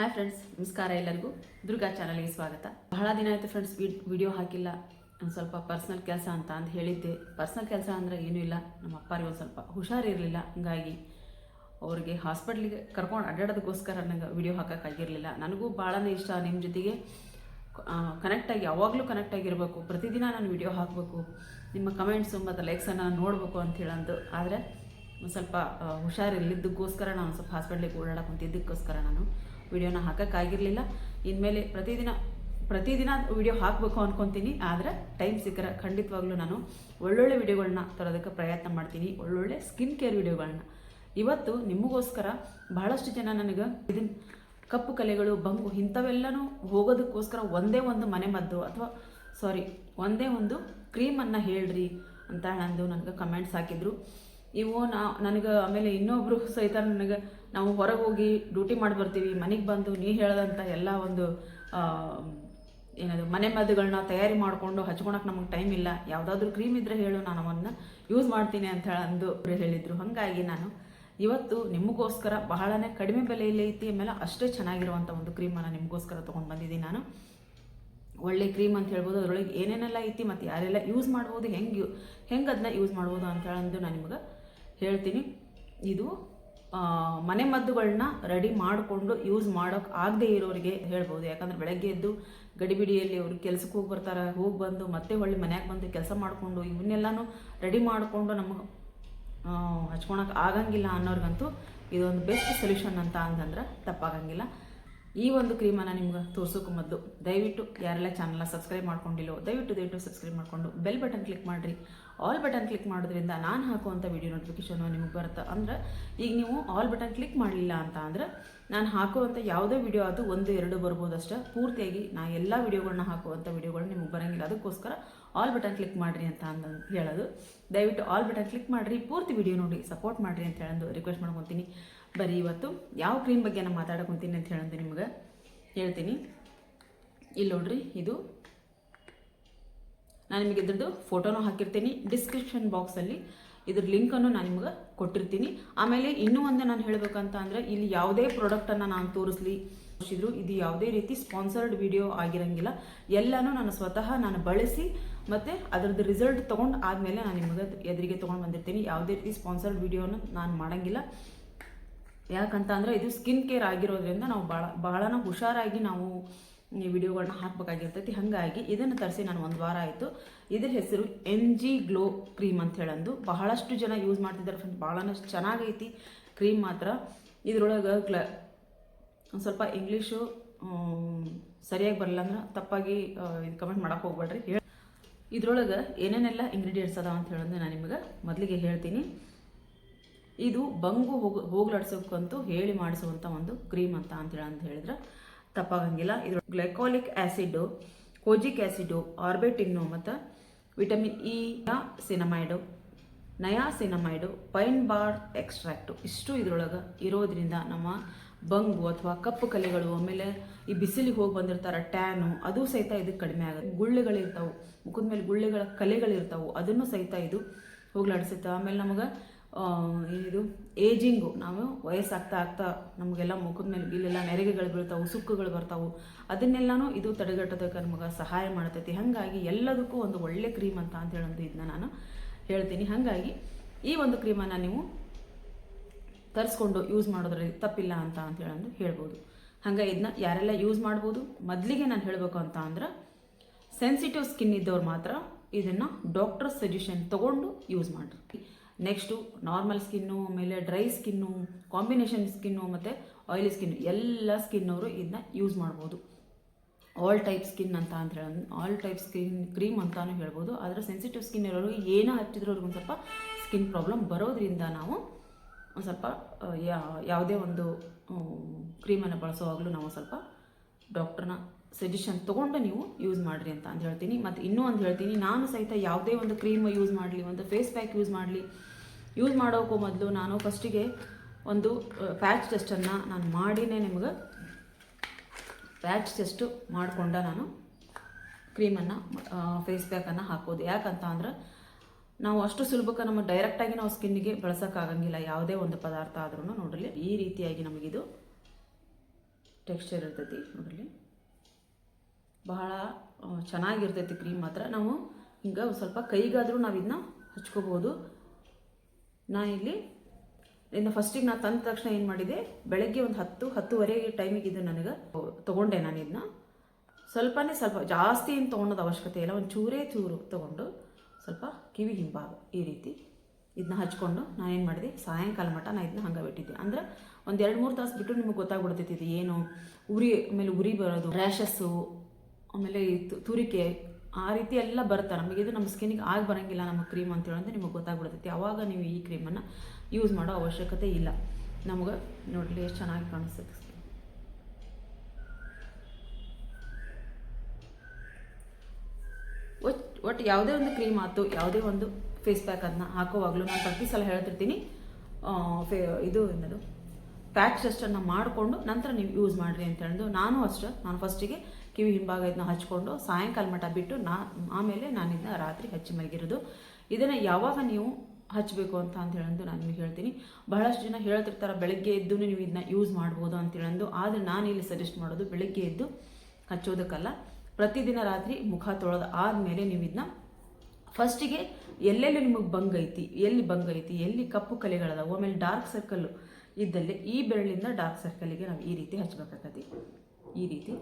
Hi friends ನಮಸ್ಕಾರ ಎಲ್ಲರಿಗೂ. ದುರ್ಗಾ ಚಾನಲ್ಗೆ ಸ್ವಾಗತ. ಬಹಳ ದಿನ ಆಯಿತು ಫ್ರೆಂಡ್ಸ್ ವಿಡಿಯೋ ಹಾಕಿಲ್ಲ. ಸ್ವಲ್ಪ ಪರ್ಸ್ನಲ್ ಕೆಲಸ ಅಂತ ಅಂತ ಹೇಳಿದ್ದೆ. ಪರ್ಸ್ನಲ್ ಕೆಲಸ ಅಂದರೆ ಏನೂ ಇಲ್ಲ. ನಮ್ಮ ಅಪ್ಪಾರಿಗೆ ಒಂದು ಸ್ವಲ್ಪ ಹುಷಾರಿರಲಿಲ್ಲ ಹಂಗಾಗಿ ಅವ್ರಿಗೆ ಹಾಸ್ಪಿಟ್ಲಿಗೆ ಕರ್ಕೊಂಡು ಅಡ್ಡಾಡೋದಕ್ಕೋಸ್ಕರ ನಂಗೆ ವಿಡಿಯೋ ಹಾಕೋಕ್ಕಾಗಿರಲಿಲ್ಲ ನನಗೂ ಭಾಳನೇ ಇಷ್ಟ ನಿಮ್ಮ ಜೊತೆಗೆ ಕನೆಕ್ಟಾಗಿ ಯಾವಾಗಲೂ ಕನೆಕ್ಟ್ ಆಗಿರಬೇಕು. ಪ್ರತಿದಿನ ನಾನು ವಿಡಿಯೋ ಹಾಕಬೇಕು. ನಿಮ್ಮ ಕಮೆಂಟ್ಸು ಮತ್ತು ಲೈಕ್ಸನ್ನು ನೋಡಬೇಕು ಅಂತ ಹೇಳಂದು. ಆದರೆ ಒಂದು ಸ್ವಲ್ಪ ಹುಷಾರಿರಲಿದ್ದಕ್ಕೋಸ್ಕರ ನಾನು ಸ್ವಲ್ಪ ಹಾಸ್ಪಿಟ್ಲಿಗೆ ಓಡಾಡಕ್ಕೆ ಕುಂತಿದ್ದಕ್ಕೋಸ್ಕರ ನಾನು ವಿಡಿಯೋನ ಹಾಕೋಕ್ಕಾಗಿರಲಿಲ್ಲ. ಇನ್ಮೇಲೆ ಪ್ರತಿದಿನ ಪ್ರತಿದಿನ ವಿಡಿಯೋ ಹಾಕಬೇಕು ಅನ್ಕೊತೀನಿ. ಆದರೆ ಟೈಮ್ ಸಿಕ್ಕರೆ ಖಂಡಿತವಾಗ್ಲೂ ನಾನು ಒಳ್ಳೊಳ್ಳೆ ವಿಡಿಯೋಗಳನ್ನ ತರೋದಕ್ಕೆ ಪ್ರಯತ್ನ ಮಾಡ್ತೀನಿ. ಒಳ್ಳೊಳ್ಳೆ ಸ್ಕಿನ್ ಕೇರ್ ವಿಡಿಯೋಗಳನ್ನ ಇವತ್ತು ನಿಮಗೋಸ್ಕರ ಬಹಳಷ್ಟು ಜನ ನನಗೆ ಇದನ್ನ ಕಪ್ಪು ಕಲೆಗಳು, ಬಂಗು ಇಂಥವೆಲ್ಲನೂ ಹೋಗೋದಕ್ಕೋಸ್ಕರ ಒಂದೇ ಒಂದು ಮನೆ ಮದ್ದು ಅಥವಾ ಸಾರಿ ಒಂದೇ ಒಂದು ಕ್ರೀಮನ್ನು ಹೇಳ್ರಿ ಅಂತ ಅಂದು ನನಗೆ ಕಮೆಂಟ್ಸ್ ಹಾಕಿದ್ರು. ಇವು ನಾ, ನನಗೆ ಆಮೇಲೆ ಇನ್ನೊಬ್ಬರು ಸಹಿತ ನನಗೆ ನಾವು ಹೊರಗೆ ಹೋಗಿ ಡ್ಯೂಟಿ ಮಾಡಿ ಬರ್ತೀವಿ, ಮನೆಗೆ ಬಂದು ನೀ ಹೇಳ್ದಂಥ ಎಲ್ಲ ಒಂದು ಏನದು, ಮನೆ ಮದ್ದುಗಳನ್ನ ತಯಾರಿ ಮಾಡಿಕೊಂಡು ಹಚ್ಕೊಳಕ್ಕೆ ನಮಗೆ ಟೈಮ್ ಇಲ್ಲ. ಯಾವುದಾದ್ರೂ ಕ್ರೀಮ್ ಇದ್ದರೆ ಹೇಳು, ನಾನು ಅವನ್ನ ಯೂಸ್ ಮಾಡ್ತೀನಿ ಅಂತ ಅಂದು ಅವ್ರು ಹೇಳಿದರು. ಹಾಗಾಗಿ ನಾನು ಇವತ್ತು ನಿಮಗೋಸ್ಕರ ಬಹಳನೇ ಕಡಿಮೆ ಬೆಲೆಯಲ್ಲಿ ಐತಿ ಆಮೇಲೆ ಅಷ್ಟೇ ಚೆನ್ನಾಗಿರುವಂಥ ಒಂದು ಕ್ರೀಮನ್ನು ನಿಮಗೋಸ್ಕರ ತೊಗೊಂಡು ಬಂದಿದ್ದೀನಿ ನಾನು. ಒಳ್ಳೆ ಕ್ರೀಮ್ ಅಂತ ಹೇಳ್ಬೋದು, ಅದರೊಳಗೆ ಏನೇನೆಲ್ಲ ಐತಿ ಮತ್ತು ಯಾರೆಲ್ಲ ಯೂಸ್ ಮಾಡ್ಬೋದು, ಹೆಂಗೆ ಹೆಂಗೆ ಅದನ್ನ ಯೂಸ್ ಮಾಡ್ಬೋದು ಅಂತ ಹೇಳಂದು ನಾನು ನಿಮ್ಗೆ ಹೇಳ್ತೀನಿ. ಇದು ಮನೆ ಮದ್ದುಗಳನ್ನ ರೆಡಿ ಮಾಡಿಕೊಂಡು ಯೂಸ್ ಮಾಡೋಕೆ ಆಗದೆ ಇರೋರಿಗೆ ಹೇಳ್ಬೋದು. ಯಾಕಂದ್ರೆ ಬೆಳಗ್ಗೆ ಎದ್ದು ಗಡಿಬಿಡಿಯಲ್ಲಿ ಅವರು ಕೆಲಸಕ್ಕೆ ಹೋಗಿ ಬರ್ತಾರೆ, ಹೋಗಿ ಬಂದು ಮತ್ತೆ ಹೊಳ್ಳಿ ಮನೆಯಾಗೆ ಬಂದು ಕೆಲಸ ಮಾಡಿಕೊಂಡು ಇವನ್ನೆಲ್ಲನೂ ರೆಡಿ ಮಾಡಿಕೊಂಡು ನಮಗೆ ಹಚ್ಕೊಳಕ್ಕೆ ಆಗಂಗಿಲ್ಲ ಅನ್ನೋರಿಗಂತೂ ಇದೊಂದು ಬೆಸ್ಟ್ ಸೊಲ್ಯೂಷನ್ ಅಂತ ಅಂತಂದ್ರೆ ತಪ್ಪಾಗಂಗಿಲ್ಲ. ಈ ಒಂದು ಕ್ರೀಮನ್ನು ನಿಮ್ಗೆ ತೋರ್ಸೋಕೆ ಮೊದಲು. ದಯವಿಟ್ಟು ಯಾರೆಲ್ಲ ಚಾನಲ್ನ ಸಬ್ಸ್ಕ್ರೈಬ್ ಮಾಡ್ಕೊಂಡಿಲ್ಲೋ, ದಯವಿಟ್ಟು ದಯವಿಟ್ಟು ಸಬ್ಸ್ಕ್ರೈಬ್ ಮಾಡಿಕೊಂಡು ಬೆಲ್ ಬಟನ್ ಕ್ಲಿಕ್ ಮಾಡಿರಿ. ಆಲ್ ಬಟನ್ ಕ್ಲಿಕ್ ಮಾಡೋದ್ರಿಂದ ನಾನು ಹಾಕುವಂಥ ವಿಡಿಯೋ ನೋಟಿಫಿಕೇಷನು ನಿಮಗೆ ಬರುತ್ತೆ. ಅಂದ್ರೆ ಈಗ ನೀವು ಆಲ್ ಬಟನ್ ಕ್ಲಿಕ್ ಮಾಡಲಿಲ್ಲ ಅಂತ ಅಂದರೆ ನಾನು ಹಾಕುವಂಥ ಯಾವುದೇ ವಿಡಿಯೋ ಅದು ಒಂದು, ಎರಡು ಬರ್ಬೋದು ಅಷ್ಟೇ. ಪೂರ್ತಿಯಾಗಿ ನಾ ಎಲ್ಲ ವಿಡಿಯೋಗಳನ್ನ ಹಾಕುವಂಥ ವಿಡಿಯೋಗಳು ನಿಮಗೆ ಬರೋಂಗಿಲ್ಲ. ಅದಕ್ಕೋಸ್ಕರ ಆಲ್ ಬಟನ್ ಕ್ಲಿಕ್ ಮಾಡಿರಿ ಅಂತ ಅಂದು ಹೇಳೋದು. ದಯವಿಟ್ಟು ಆಲ್ ಬಟನ್ ಕ್ಲಿಕ್ ಮಾಡಿರಿ, ಪೂರ್ತಿ ವಿಡಿಯೋ ನೋಡಿ ಸಪೋರ್ಟ್ ಮಾಡಿರಿ ಅಂತ ಹೇಳಂದು ರಿಕ್ವೆಸ್ಟ್ ಮಾಡ್ಕೊತೀನಿ. ಬರೀ ಇವತ್ತು ಯಾವ ಕ್ರೀಮ್ ಬಗ್ಗೆ ನಾನು ಮಾತಾಡ್ಕೊತೀನಿ ಅಂತ ಹೇಳಂದು ನಿಮ್ಗೆ ಹೇಳ್ತೀನಿ. ಇಲ್ಲಿ ನೋಡ್ರಿ, ಇದು ನಾನು ನಿಮಗೆ ಇದ್ರದ್ದು ಫೋಟೋನೂ ಹಾಕಿರ್ತೀನಿ. ಡಿಸ್ಕ್ರಿಪ್ಷನ್ ಬಾಕ್ಸಲ್ಲಿ ಇದ್ರ ಲಿಂಕನ್ನು ನಾನು ನಿಮ್ಗೆ ಕೊಟ್ಟಿರ್ತೀನಿ. ಆಮೇಲೆ ಇನ್ನೂ ಒಂದು ನಾನು ಹೇಳಬೇಕಂತ ಅಂದರೆ ಇಲ್ಲಿ ಯಾವುದೇ ಪ್ರಾಡಕ್ಟನ್ನು ನಾನು ತೋರಿಸ್ಲಿ ಇದು ಯಾವುದೇ ರೀತಿ ಸ್ಪಾನ್ಸರ್ಡ್ ವಿಡಿಯೋ ಆಗಿರಂಗಿಲ್ಲ. ಎಲ್ಲನೂ ನಾನು ಸ್ವತಃ ನಾನು ಬಳಸಿ ಮತ್ತು ಅದರದ್ದು ರಿಸಲ್ಟ್ ತೊಗೊಂಡು ಆದಮೇಲೆ ನಾನು ನಿಮಗೆ ಎದುರಿಗೆ ತೊಗೊಂಡು ಬಂದಿರ್ತೀನಿ. ಯಾವುದೇ ರೀತಿ ಸ್ಪಾನ್ಸರ್ಡ್ ವಿಡಿಯೋನ ನಾನು ಮಾಡೋಂಗಿಲ್ಲ. ಯಾಕಂತ ಅಂದರೆ ಇದು ಸ್ಕಿನ್ ಕೇರ್ ಆಗಿರೋದ್ರಿಂದ ನಾವು ಭಾಳ ಬಹಳನ ಹುಷಾರಾಗಿ ನಾವು ಈ ವಿಡಿಯೋಗಳನ್ನ ಹಾಕ್ಬೇಕಾಗಿರ್ತೈತಿ. ಹಾಗಾಗಿ ಇದನ್ನು ತರಿಸಿ ನಾನು ಒಂದು ವಾರ ಆಯಿತು. ಇದ್ರ ಹೆಸರು ಎನ್ ಜಿ ಗ್ಲೋ ಕ್ರೀಮ್ ಅಂತ ಹೇಳಂದು. ಬಹಳಷ್ಟು ಜನ ಯೂಸ್ ಮಾಡ್ತಿದ್ದಾರೆ ಫ್ರೆಂಡ್ಸ್ ಭಾಳನ ಚೆನ್ನಾಗೈತಿ. ಕ್ರೀಮ್ ಮಾತ್ರ. ಇದ್ರೊಳಗೆ ಒಂದು ಸ್ವಲ್ಪ ಇಂಗ್ಲೀಷು ಸರಿಯಾಗಿ ಬರಲ್ಲ ಅಂದ್ರೆ ತಪ್ಪಾಗಿ ಇದು ಕಮೆಂಟ್ ಮಾಡೋಕೆ ಹೋಗ್ಬೇಡ್ರಿ. ಹೇಳಿ. ಇದ್ರೊಳಗೆ ಏನೇನೆಲ್ಲ ಇಂಗ್ರೀಡಿಯೆಂಟ್ಸ್ ಅದಾವ ಅಂತ ಹೇಳೋದು ನಾನು ನಿಮಗೆ ಮೊದಲಿಗೆ ಹೇಳ್ತೀನಿ. ಇದು ಬಂಗು ಹೋಗು ಹೋಗ್ಲಾಡ್ಸೋಕ್ಕಂತೂ ಹೇಳಿ ಮಾಡಿಸುವಂಥ ಒಂದು ಕ್ರೀಮ್ ಅಂತ ಅಂತೇಳಿ ಅಂತ ಹೇಳಿದ್ರೆ ತಪ್ಪಾಗಂಗಿಲ್ಲ. ಇದ್ರ glycolic acid kojic acid arbutin ಮತ್ತು vitamin E ಸಿನಮೈಡು. Niacinamide pine bark extract. ಇಷ್ಟು ಇದ್ರೊಳಗೆ ಇರೋದ್ರಿಂದ ನಮ್ಮ ಬಂಗು ಅಥವಾ ಕಪ್ಪು ಕಲೆಗಳು, ಆಮೇಲೆ ಈ ಬಿಸಿಲಿಗೆ ಹೋಗಿ ಬಂದಿರ್ತಾರೆ ಟ್ಯಾನು, ಅದು ಸಹಿತ ಇದು ಕಡಿಮೆ ಆಗುತ್ತೆ. ಗುಳ್ಳೆಗಳಿರ್ತಾವೆ, ಮುಖದ ಮೇಲೆ ಗುಳ್ಳೆಗಳ ಕಲೆಗಳಿರ್ತಾವೆ, ಅದನ್ನು ಸಹಿತ ಇದು ಹೋಗ್ಲಾಡಿಸುತ್ತೆ. ಆಮೇಲೆ ನಮಗೆ ಇದು ಏಜಿಂಗು. ನಾವು ವಯಸ್ಸಾಗ್ತಾ ಆಗ್ತಾ ನಮಗೆಲ್ಲ ಮುಖದ ಮೇಲೆ ಇಲ್ಲೆಲ್ಲ ನೆರಿಗೆಗಳು ಬೀಳ್ತಾವೆ ಸುಕ್ಕುಗಳು ಬರ್ತಾವೆ. ಅದನ್ನೆಲ್ಲನೂ ಇದು ತಡೆಗಟ್ಟೋದಕ್ಕೆ ನಮಗೆ ಸಹಾಯ ಮಾಡ್ತೈತಿ. ಹಾಗಾಗಿ ಎಲ್ಲದಕ್ಕೂ ಒಂದು ಒಳ್ಳೆ ಕ್ರೀಮ್ ಅಂತ ಅಂತ ಹೇಳೋದು ಇದನ್ನ ನಾನು ಹೇಳ್ತೀನಿ. ಹಾಗಾಗಿ ಈ ಒಂದು ಕ್ರೀಮನ್ನು ನೀವು ತರಿಸ್ಕೊಂಡು ಯೂಸ್ ಮಾಡೋದ್ರಲ್ಲಿ ತಪ್ಪಿಲ್ಲ ಅಂತ ಅಂತ ಹೇಳಂದು ಹೇಳ್ಬೋದು. ಹಂಗೆ ಇದನ್ನ ಯಾರೆಲ್ಲ ಯೂಸ್ ಮಾಡ್ಬೋದು? ಮೊದಲಿಗೆ ನಾನು ಹೇಳಬೇಕು ಅಂತ ಅಂದ್ರೆ ಸೆನ್ಸಿಟಿವ್ ಸ್ಕಿನ್ ಇದ್ದವ್ರು ಮಾತ್ರ ಇದನ್ನು ಡಾಕ್ಟರ್ ಸಜೆಷನ್ ತೊಗೊಂಡು ಯೂಸ್ ಮಾಡಿರಿ. ನೆಕ್ಸ್ಟು ನಾರ್ಮಲ್ ಸ್ಕಿನ್ನು ಆಮೇಲೆ ಡ್ರೈ ಸ್ಕಿನ್ನು ಕಾಂಬಿನೇಷನ್ ಸ್ಕಿನ್ನು ಮತ್ತು ಆಯಿಲಿ ಸ್ಕಿನ್ ಎಲ್ಲ ಸ್ಕಿನ್ನವರು ಇದನ್ನ ಯೂಸ್ ಮಾಡ್ಬೋದು. ಆಲ್ ಟೈಪ್ ಸ್ಕಿನ್ ಅಂತ ಅಂತ ಆಲ್ ಟೈಪ್ ಸ್ಕಿನ್ ಕ್ರೀಮ್ ಅಂತಲೂ ಹೇಳ್ಬೋದು. ಆದರೆ ಸೆನ್ಸಿಟಿವ್ ಸ್ಕಿನ್ ಇರೋರು ಏನೋ ಹಚ್ಚಿದ್ರು ಒಂದು ಸ್ವಲ್ಪ ಸ್ಕಿನ್ ಪ್ರಾಬ್ಲಮ್ ಬರೋದ್ರಿಂದ ನಾವು ಒಂದು ಸ್ವಲ್ಪ ಯಾವುದೇ ಒಂದು ಕ್ರೀಮನ್ನು ಬಳಸುವಾಗಲೂ ನಾವು ಸ್ವಲ್ಪ ಡಾಕ್ಟ್ರನ್ನ ಸಜೆಷನ್ ತೊಗೊಂಡು ನೀವು ಯೂಸ್ ಮಾಡಿರಿ ಅಂತ ಅಂದು ಹೇಳ್ತೀನಿ. ಮತ್ತು ಇನ್ನೂ ಒಂದು ಹೇಳ್ತೀನಿ. ನಾನು ಸಹಿತ ಯಾವುದೇ ಒಂದು ಕ್ರೀಮ್ ಯೂಸ್ ಮಾಡಲಿ, ಒಂದು ಫೇಸ್ ಪ್ಯಾಕ್ ಯೂಸ್ ಮಾಡಲಿ ಯೂಸ್ ಮಾಡೋಕ್ಕೂ ಮೊದಲು ನಾನು ಫಸ್ಟಿಗೆ ಒಂದು ಪ್ಯಾಚ್ ಟೆಸ್ಟನ್ನು ನಾನು ಮಾಡಿನೇ ನಿಮ್ಗೆ ಪ್ಯಾಚ್ ಟೆಸ್ಟು ಮಾಡಿಕೊಂಡ ನಾನು ಕ್ರೀಮನ್ನು ಫೇಸ್ ಪ್ಯಾಕನ್ನು ಹಾಕೋದು. ಯಾಕಂತ ಅಂದ್ರೆ ನಾವು ಅಷ್ಟು ಸುಲಭಕ್ಕೆ ನಮ್ಮ ಡೈರೆಕ್ಟಾಗಿ ನಾವು ಸ್ಕಿನ್ನಿಗೆ ಬಳಸೋಕ್ಕಾಗಂಗಿಲ್ಲ ಯಾವುದೇ ಒಂದು ಪದಾರ್ಥ ಆದ್ರೂ ನೋಡಲಿ ಈ ರೀತಿಯಾಗಿ ನಮಗಿದು ಟೆಕ್ಸ್ಚರ್ ಇರ್ತೈತಿ ನೋಡಲಿ ಬಹಳ ಚೆನ್ನಾಗಿರ್ತೈತಿ ಕ್ರೀಮ್ ಮಾತ್ರ. ನಾವು ಹಿಂಗೆ ಸ್ವಲ್ಪ ಕೈಗಾದರೂ ನಾವು ಇದನ್ನ ಹಚ್ಕೋಬೋದು. ನಾ ಇಲ್ಲಿ ಇನ್ನು ಫಸ್ಟಿಗೆ ನಾನು ತಂದ ತಕ್ಷಣ ಏನು ಮಾಡಿದೆ? ಬೆಳಗ್ಗೆ ಒಂದು ಹತ್ತು ಹತ್ತುವರೆಗೆ ಟೈಮಿಗೆ ಇದು ನನಗೆ ತೊಗೊಂಡೆ ನಾನು ಇದನ್ನ ಸ್ವಲ್ಪನೇ ಸ್ವಲ್ಪ ಜಾಸ್ತಿ ಏನು ತೊಗೊಳೋದು ಅವಶ್ಯಕತೆ ಇಲ್ಲ, ಒಂದು ಚೂರೇ ಚೂರು ತೊಗೊಂಡು ಸ್ವಲ್ಪ ಕಿವಿ ಹಿಂಭಾಗ ಈ ರೀತಿ ಇದನ್ನ ಹಚ್ಕೊಂಡು ನಾನು ಏನು ಮಾಡಿದೆ? ಸಾಯಂಕಾಲ ಮಟ್ಟ ನಾನು ಇದನ್ನ ಹಂಗೆ ಬಿಟ್ಟಿದ್ದೆ. ಅಂದ್ರೆ ಒಂದು ಎರಡು ಮೂರು ತಾಸು ಬಿಟ್ಟು ನಿಮಗೆ ಗೊತ್ತಾಗ್ಬಿಡ್ತೈತಿ ಇದು ಏನು? ಉರಿ, ಆಮೇಲೆ ಉರಿ ಬರೋದು ರ್ಯಾಷಸ್ಸು ಆಮೇಲೆ ತುರಿಕೆ ಆ ರೀತಿ ಎಲ್ಲ ಬರ್ತಾರೆ ನಮಗೆ ಇದು ನಮ್ಮ ಸ್ಕಿನ್ನಿಗೆ ಆಗಿ ಬರೋಂಗಿಲ್ಲ ನಮ್ಮ ಕ್ರೀಮ್ ಅಂತ ಹೇಳಂದ್ರೆ ನಿಮಗೆ ಗೊತ್ತಾಗ್ಬಿಡ್ತೈತಿ. ಆವಾಗ ನೀವು ಈ ಕ್ರೀಮನ್ನು ಯೂಸ್ ಮಾಡೋ ಅವಶ್ಯಕತೆ ಇಲ್ಲ. ನಮಗೆ ನೋಡಲಿ ಎಷ್ಟು ಚೆನ್ನಾಗಿ ಕಾಣಿಸ್ತದೆ ಒಟ್ಟು ಯಾವುದೇ ಒಂದು ಕ್ರೀಮ್ ಆಯ್ತು, ಯಾವುದೇ ಒಂದು ಫೇಸ್ ಪ್ಯಾಕ್ ಅದನ್ನ ಹಾಕೋವಾಗಲೂ ನಾನು ಪ್ರತಿ ಸಲ ಹೇಳ್ತಿರ್ತೀನಿ. ಫೇ, ಇದು ಏನದು ಪ್ಯಾಕ್ ಟೆಸ್ಟನ್ನು ಮಾಡಿಕೊಂಡು ನಂತರ ನೀವು ಯೂಸ್ ಮಾಡಿರಿ ಅಂತ ಹೇಳಿದು ನಾನು ಅಷ್ಟೇ, ನಾನು ಫಸ್ಟಿಗೆ ಕಿವಿ ಹಿಂಭಾಗ ಇದನ್ನ ಹಚ್ಕೊಂಡು ಸಾಯಂಕಾಲ ಮಠ ಬಿಟ್ಟು ನಾ, ಆಮೇಲೆ ನಾನು ಇದನ್ನ ರಾತ್ರಿ ಹಚ್ಚಿ ಮಲಗಿರೋದು. ಇದನ್ನು ಯಾವಾಗ ನೀವು ಹಚ್ಚಬೇಕು ಅಂತ ಅಂತ ನಾನು ನಿಮಗೆ ಹೇಳ್ತೀನಿ. ಬಹಳಷ್ಟು ಜನ ಹೇಳ್ತಿರ್ತಾರೆ, ಬೆಳಗ್ಗೆ ಎದ್ದು ನೀವು ಇದನ್ನ ಯೂಸ್ ಮಾಡ್ಬೋದು ಅಂತ ಹೇಳಂದು ಆದರೆ ನಾನು ಇಲ್ಲಿ ಸಜೆಸ್ಟ್ ಮಾಡೋದು ಬೆಳಗ್ಗೆ ಎದ್ದು ಹಚ್ಚೋದಕ್ಕಲ್ಲ. ಪ್ರತಿದಿನ ರಾತ್ರಿ ಮುಖ ತೊಳೆದು ಆದಮೇಲೆ ನೀವು ಇದನ್ನ ಫಸ್ಟಿಗೆ ಎಲ್ಲೆಲ್ಲಿ ನಿಮಗೆ ಬಂಗ್ ಐತಿ, ಎಲ್ಲಿ ಬಂಗ್ ಐತಿ, ಎಲ್ಲಿ ಕಪ್ಪು ಕಲೆಗಳದಾವೆ ಆಮೇಲೆ ಡಾರ್ಕ್ ಸರ್ಕಲ್ಲು ಇದ್ದಲ್ಲಿ ಈ ಬೆರಳಿಂದ ಡಾರ್ಕ್ ಸರ್ಕಲಿಗೆ ನಾವು ಈ ರೀತಿ ಹಚ್ಬೇಕಾಗತ್ತೆ ಈ ರೀತಿ.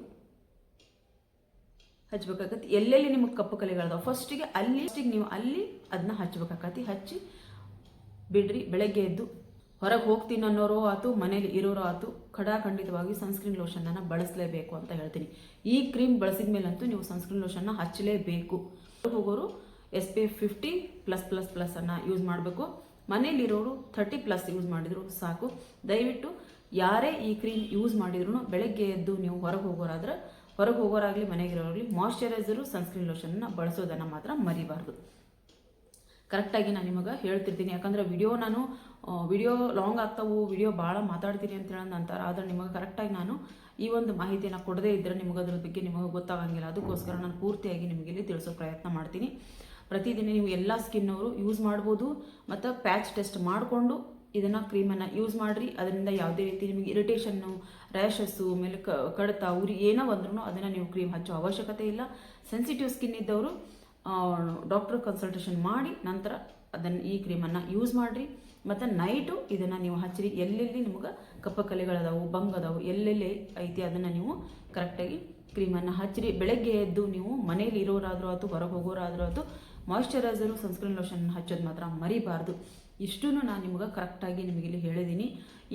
ಹಚ್ಬೇಕಾಗತ್ತೆ. ಎಲ್ಲೆಲ್ಲಿ ನಿಮಗೆ ಕಪ್ಪು ಕಲೆಗಳದಾವ ಫಸ್ಟಿಗೆ ಅಲ್ಲಿ ಫಸ್ಟಿಗೆ ನೀವು ಅಲ್ಲಿ ಅದನ್ನ ಹಚ್ಬೇಕಾಗತ್ತೆ. ಹಚ್ಚಿ ಬಿಡ್ರಿ, ಬೆಳಗ್ಗೆ ಎದ್ದು ಹೊರಗೆ ಹೋಗ್ತೀನಿ ಅನ್ನೋರು ಆತು, ಮನೇಲಿ ಇರೋರು ಆತು, ಖಡಾಖಂಡಿತವಾಗಿ ಸನ್ಸ್ಕ್ರೀನ್ ಲೋಷನನ್ನು ಬಳಸಲೇಬೇಕು ಅಂತ ಹೇಳ್ತೀನಿ. ಈ ಕ್ರೀಮ್ ಬಳಸಿದ ಮೇಲಂತೂ ನೀವು ಸನ್ಸ್ಕ್ರೀನ್ ಲೋಷನ್ನ ಹಚ್ಚಲೇಬೇಕು. ಹೋಗೋರು S P fifty plus plus plus ಅನ್ನು ಯೂಸ್ ಮಾಡಬೇಕು. ಮನೇಲಿರೋರು ಥರ್ಟಿ ಪ್ಲಸ್ ಯೂಸ್ ಮಾಡಿದ್ರು ಸಾಕು. ದಯವಿಟ್ಟು ಯಾರೇ ಈ ಕ್ರೀಮ್ ಯೂಸ್ ಮಾಡಿದ್ರು ಬೆಳಗ್ಗೆ ಎದ್ದು ನೀವು ಹೊರಗೆ ಹೋಗೋರಾದ್ರೆ ಹೊರಗೆ ಹೋಗೋರಾಗಲಿ, ಮನೆಗಿರೋರಾಗಲಿ ಮಾಯಶ್ಚರೈಸರು ಸನ್ಸ್ಕ್ರೀನ್ ಲೋಷನನ್ನು ಬಳಸೋದನ್ನು ಮಾತ್ರ ಮರಿಬಾರ್ದು. ಕರೆಕ್ಟಾಗಿ ನಾನು ನಿಮಗೆ ಹೇಳ್ತಿರ್ತೀನಿ. ಯಾಕಂದ್ರೆ ವಿಡಿಯೋ ನಾನು ವಿಡಿಯೋ ಲಾಂಗ್ ಆಗ್ತಾವು ವಿಡಿಯೋ ಭಾಳ ಮಾತಾಡ್ತೀನಿ ಅಂತ ಹೇಳೋದು ಅಂತಾರೆ ಆದರೆ ನಿಮಗೆ ಕರೆಕ್ಟಾಗಿ ನಾನು ಈ ಒಂದು ಮಾಹಿತಿಯನ್ನ ಕೊಡದೇ ಇದ್ದರೆ ನಿಮಗೆ ಅದ್ರ ಬಗ್ಗೆ ನಿಮಗೆ ಗೊತ್ತಾಗಂಗಿಲ್ಲ. ಅದಕ್ಕೋಸ್ಕರ ನಾನು ಪೂರ್ತಿಯಾಗಿ ನಿಮಗೆ ಇಲ್ಲಿ ತಿಳಿಸೋ ಪ್ರಯತ್ನ ಮಾಡ್ತೀನಿ. ಪ್ರತಿದಿನ ನೀವು ಎಲ್ಲ ಸ್ಕಿನ್ನವರು ಯೂಸ್ ಮಾಡ್ಬೋದು. ಮತ್ತು ಪ್ಯಾಚ್ ಟೆಸ್ಟ್ ಮಾಡಿಕೊಂಡು ಇದನ್ನು ಕ್ರೀಮನ್ನು ಯೂಸ್ ಮಾಡಿರಿ. ಅದರಿಂದ ಯಾವುದೇ ರೀತಿ ನಿಮಗೆ ಇರಿಟೇಷನ್ನು ರ್ಯಾಷಸ್ಸು ಆಮೇಲೆ ಕಡತ, ಉರಿ ಏನೋ ಬಂದ್ರೂ ಅದನ್ನು ನೀವು ಕ್ರೀಮ್ ಹಚ್ಚೋ ಅವಶ್ಯಕತೆ ಇಲ್ಲ. ಸೆನ್ಸಿಟಿವ್ ಸ್ಕಿನ್ ಇದ್ದವರು ಡಾಕ್ಟರ್ ಕನ್ಸಲ್ಟೇಷನ್ ಮಾಡಿ ನಂತರ ಅದನ್ನು ಈ ಕ್ರೀಮನ್ನು ಯೂಸ್ ಮಾಡಿರಿ. ಮತ್ತು ನೈಟು ಇದನ್ನು ನೀವು ಹಚ್ಚಿರಿ. ಎಲ್ಲೆಲ್ಲಿ ನಿಮ್ಗೆ ಕಪ್ಪ ಕಲೆಗಳದಾವು ಬಂಗ್ ಅದಾವು, ಎಲ್ಲೆಲ್ಲಿ ಐತಿ ಅದನ್ನು ನೀವು ಕರೆಕ್ಟಾಗಿ ಕ್ರೀಮನ್ನು ಹಚ್ಚಿರಿ. ಬೆಳಗ್ಗೆ ಎದ್ದು ನೀವು ಮನೇಲಿ ಇರೋರಾದರೂ ಆಯ್ತು, ಹೊರಗೆ ಹೋಗೋರಾದರೂ ಆಯ್ತು ಮಾಯ್ಶ್ಚರೈಸರು ಸನ್ಸ್ಕ್ರೀನ್ ಲೋಷನ್ ಹಚ್ಚೋದು ಮಾತ್ರ ಮರಿಬಾರ್ದು. ಇಷ್ಟೂ ನಾನು ನಿಮ್ಗೆ ಕರೆಕ್ಟಾಗಿ ನಿಮಗೆ ಇಲ್ಲಿ ಹೇಳಿದ್ದೀನಿ.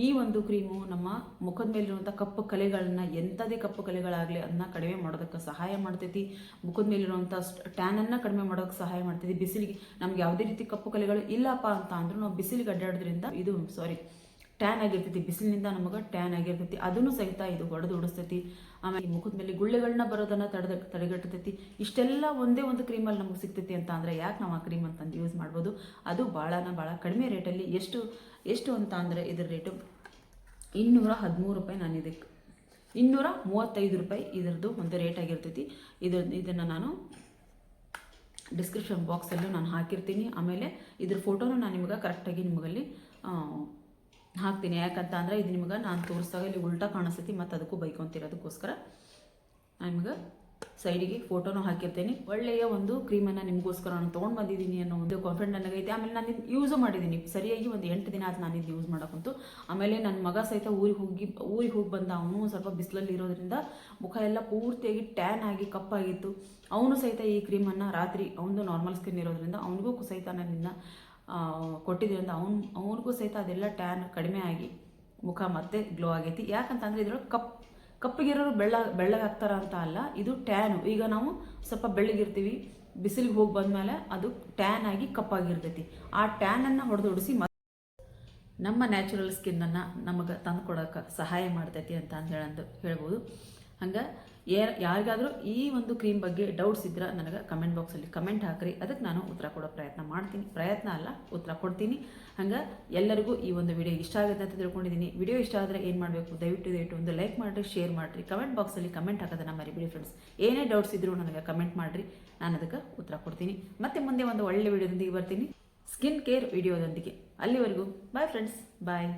ಈ ಒಂದು ಕ್ರೀಮು ನಮ್ಮ ಮುಖದ ಮೇಲಿರುವಂಥ ಕಪ್ಪು ಕಲೆಗಳನ್ನ ಎಂಥದೇ ಕಪ್ಪು ಕಲೆಗಳಾಗಲಿ ಅದನ್ನ ಕಡಿಮೆ ಮಾಡೋದಕ್ಕೆ ಸಹಾಯ ಮಾಡ್ತೈತಿ. ಮುಖದ ಮೇಲಿರುವಂಥ ಟ್ಯಾನನ್ನು ಕಡಿಮೆ ಮಾಡೋಕ್ಕೆ ಸಹಾಯ ಮಾಡ್ತೈತಿ. ಬಿಸಿಲಿಗೆ ನಮ್ಗೆ ಯಾವುದೇ ರೀತಿ ಕಪ್ಪು ಕಲೆಗಳು ಇಲ್ಲಪ್ಪ ಅಂತ ಅಂದ್ರೂ ನಾವು ಬಿಸಿಲಿಗೆ ಅಡ್ಡಾಡೋದ್ರಿಂದ ಇದು ಸಾರಿ ಟ್ಯಾನ್ ಆಗಿರ್ತೈತಿ, ಬಿಸಿಲಿನಿಂದ ನಮಗೆ ಟ್ಯಾನ್ ಆಗಿರ್ತೈತಿ, ಅದನ್ನು ಸಹಿತ ಇದು ಹೊಡೆದು ಉಡಿಸ್ತೈತಿ. ಆಮೇಲೆ ಮುಖದ ಮೇಲೆ ಗುಳ್ಳೆಗಳನ್ನ ಬರೋದನ್ನ ತಡೆದ, ತಡೆಗಟ್ಟತೈತಿ. ಇಷ್ಟೆಲ್ಲ ಒಂದೇ ಒಂದು ಕ್ರೀಮಲ್ಲಿ ನಮಗೆ ಸಿಗ್ತೈತಿ ಅಂತ ಅಂದರೆ ಯಾಕೆ ನಾವು ಆ ಕ್ರೀಮ್ ಅಂತಂದು ಯೂಸ್ ಮಾಡ್ಬೋದು? ಅದು ಭಾಳನ ಭಾಳ ಕಡಿಮೆ ರೇಟಲ್ಲಿ ಎಷ್ಟು ಎಷ್ಟು ಅಂತ ಅಂದರೆ ಇದ್ರ ರೇಟು ಇನ್ನೂರ ಹದಿಮೂರು ರೂಪಾಯಿ ನಾನು ಇದಕ್ಕೆ ಇನ್ನೂರ ಮೂವತ್ತೈದು ರೂಪಾಯಿ ಇದರದ್ದು ಒಂದು ರೇಟ್ ಆಗಿರ್ತೈತಿ. ಇದ್ರ ಇದನ್ನು ನಾನು ಡಿಸ್ಕ್ರಿಪ್ಷನ್ ಬಾಕ್ಸಲ್ಲೂ ನಾನು ಹಾಕಿರ್ತೀನಿ. ಆಮೇಲೆ ಇದ್ರ ಫೋಟೋನು ನಾನು ನಿಮಗೆ ಕರೆಕ್ಟಾಗಿ ನಿಮಗಲ್ಲಿ ಹಾಕ್ತೀನಿ. ಯಾಕಂತ ಅಂದರೆ ಇದು ನಿಮ್ಗೆ ನಾನು ತೋರಿಸಿದಾಗ ಇಲ್ಲಿ ಉಲ್ಟಾ ಕಾಣಿಸ್ತೈತಿ ಮತ್ತು ಅದಕ್ಕೂ ಬೈಕೊಂತಿರೋದಕ್ಕೋಸ್ಕರ. ನಿಮ್ಗೆ ಸೈಡಿಗೆ ಫೋಟೋನು ಹಾಕಿರ್ತೀನಿ. ಒಳ್ಳೆಯ ಒಂದು ಕ್ರೀಮನ್ನು ನಿಮಗೋಸ್ಕರ ನಾನು ತೊಗೊಂಡು ಬಂದಿದ್ದೀನಿ ಅನ್ನೋ ಒಂದು ಕಾನ್ಫಿಡೆಂಟ್ ನನಗೈತೆ. ಆಮೇಲೆ ನಾನು ಇದು ಯೂಸು ಮಾಡಿದ್ದೀನಿ ಸರಿಯಾಗಿ ಒಂದು ಎಂಟು ದಿನ ಆಯ್ತು ನಾನು ಇದು ಯೂಸ್ ಮಾಡೋಕ್ಕಂತು ಆಮೇಲೆ ನನ್ನ ಮಗ ಸಹಿತ ಊರಿಗೆ ಹೋಗಿ ಊರಿಗೆ ಹೋಗಿ ಬಂದ ಅವನು ಸ್ವಲ್ಪ ಬಿಸಿಲಲ್ಲಿ ಇರೋದ್ರಿಂದ ಮುಖ ಎಲ್ಲ ಪೂರ್ತಿಯಾಗಿ ಟ್ಯಾನ್ ಆಗಿ ಕಪ್ಪಾಗಿತ್ತು. ಅವನು ಸಹಿತ ಈ ಕ್ರೀಮನ್ನು ರಾತ್ರಿ ಅವನು ನಾರ್ಮಲ್ ಸ್ಕಿನ್ ಇರೋದ್ರಿಂದ ಅವನಿಗೂ ಸಹಿತ ನಾನು ಕೊಟ್ಟಿದ್ದರಿಂದ ಅವ್ನು ಅವನಿಗೂ ಸಹಿತ ಅದೆಲ್ಲ ಟ್ಯಾನ್ ಕಡಿಮೆ ಆಗಿ ಮುಖ ಮತ್ತೆ ಗ್ಲೋ ಆಗೈತಿ. ಯಾಕಂತಂದರೆ ಇದ್ರೊಳಗೆ ಕಪ್ ಕಪ್ಪಗಿರೋರು ಬೆಳ್ಳ ಬೆಳ್ಳಗಾಗ್ತಾರ ಅಂತ ಅಲ್ಲ, ಇದು ಟ್ಯಾನು ಈಗ ನಾವು ಸ್ವಲ್ಪ ಬೆಳ್ಳಗಿರ್ತೀವಿ, ಬಿಸಿಲಿಗೆ ಹೋಗಿ ಬಂದಮೇಲೆ ಅದು ಟ್ಯಾನ್ ಆಗಿ ಕಪ್ಪಾಗಿರ್ತೈತಿ. ಆ ಟ್ಯಾನನ್ನು ಹೊಡೆದೊಡಿಸಿ ನಮ್ಮ ನ್ಯಾಚುರಲ್ ಸ್ಕಿನ್ನನ್ನು ನಮಗೆ ತಂದು ಕೊಡೋಕೆ ಸಹಾಯ ಮಾಡ್ತೈತಿ ಅಂತ ಅಂದು ಹೇಳ್ಬೋದು. ಹಂಗೆ ಏ ಯಾರಿಗಾದರೂ ಈ ಒಂದು ಕ್ರೀಮ್ ಬಗ್ಗೆ ಡೌಟ್ಸ್ ಇದ್ರೆ ನನಗೆ ಕಮೆಂಟ್ ಬಾಕ್ಸಲ್ಲಿ ಕಮೆಂಟ್ ಹಾಕ್ರಿ. ಅದಕ್ಕೆ ನಾನು ಉತ್ತರ ಕೊಡೋ ಪ್ರಯತ್ನ ಮಾಡ್ತೀನಿ. ಪ್ರಯತ್ನ ಅಲ್ಲ, ಉತ್ತರ ಕೊಡ್ತೀನಿ. ಹಂಗೆ ಎಲ್ಲರಿಗೂ ಈ ಒಂದು ವಿಡಿಯೋ ಇಷ್ಟ ಆಗುತ್ತೆ ಅಂತ ತಿಳ್ಕೊಂಡಿದ್ದೀನಿ ವಿಡಿಯೋ ಇಷ್ಟ ಆದರೆ ಏನು ಮಾಡಬೇಕು? ದಯವಿಟ್ಟು ದಯವಿಟ್ಟು ಒಂದು ಲೈಕ್ ಮಾಡಿರಿ ಶೇರ್ ಮಾಡಿರಿ. ಕಮೆಂಟ್ ಬಾಕ್ಸಲ್ಲಿ ಕಮೆಂಟ್ ಹಾಕೋದನ್ನ ಮರಿಬಿಡಿ ಫ್ರೆಂಡ್ಸ್ ಏನೇ ಡೌಟ್ಸ್ ಇದ್ದರೂ ನನಗೆ ಕಮೆಂಟ್ ಮಾಡಿರಿ. ನಾನು ಅದಕ್ಕೆ ಉತ್ತರ ಕೊಡ್ತೀನಿ. ಮತ್ತೆ ಮುಂದೆ ಒಂದು ಒಳ್ಳೆ ವಿಡಿಯೋದೊಂದಿಗೆ ಬರ್ತೀನಿ. ಸ್ಕಿನ್ ಕೇರ್ ವಿಡಿಯೋದೊಂದಿಗೆ ಅಲ್ಲಿವರೆಗೂ ಬಾಯ್ ಫ್ರೆಂಡ್ಸ್ ಬಾಯ್